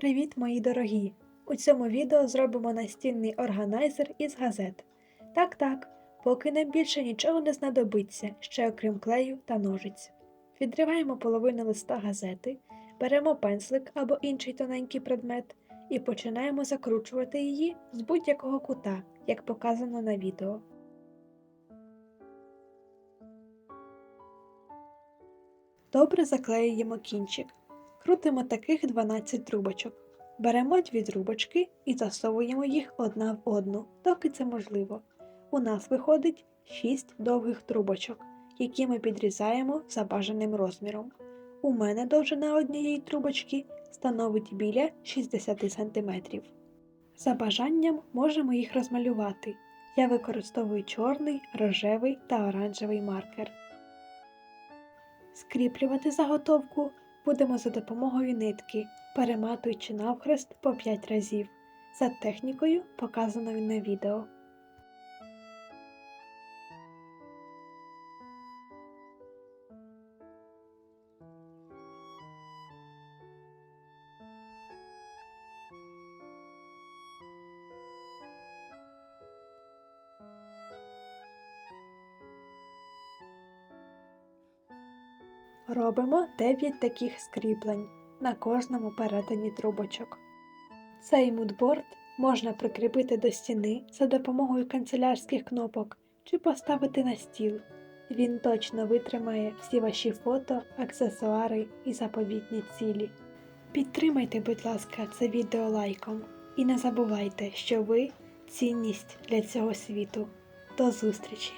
Привіт, мої дорогі! У цьому відео зробимо настільний органайзер із газет. Так, так, поки нам більше нічого не знадобиться, ще окрім клею та ножиць. Відриваємо половину листа газети, беремо пензлик або інший тоненький предмет і починаємо закручувати її з будь-якого кута, як показано на відео. Добре заклеюємо кінчик. Крутимо таких 12 трубочок. Беремо дві трубочки і засовуємо їх одна в одну, доки це можливо. У нас виходить 6 довгих трубочок, які ми підрізаємо за бажаним розміром. У мене довжина однієї трубочки становить біля 60 см. За бажанням можемо їх розмалювати. Я використовую чорний, рожевий та оранжевий маркер. Скріплювати заготовку будемо за допомогою нитки, перематуючи навхрест по 5 разів, за технікою, показаною на відео. Робимо 9 таких скріплень на кожному перетині трубочок. Цей мудборд можна прикріпити до стіни за допомогою канцелярських кнопок чи поставити на стіл. Він точно витримає всі ваші фото, аксесуари і заповітні цілі. Підтримайте, будь ласка, це відео лайком і не забувайте, що ви цінність для цього світу. До зустрічі!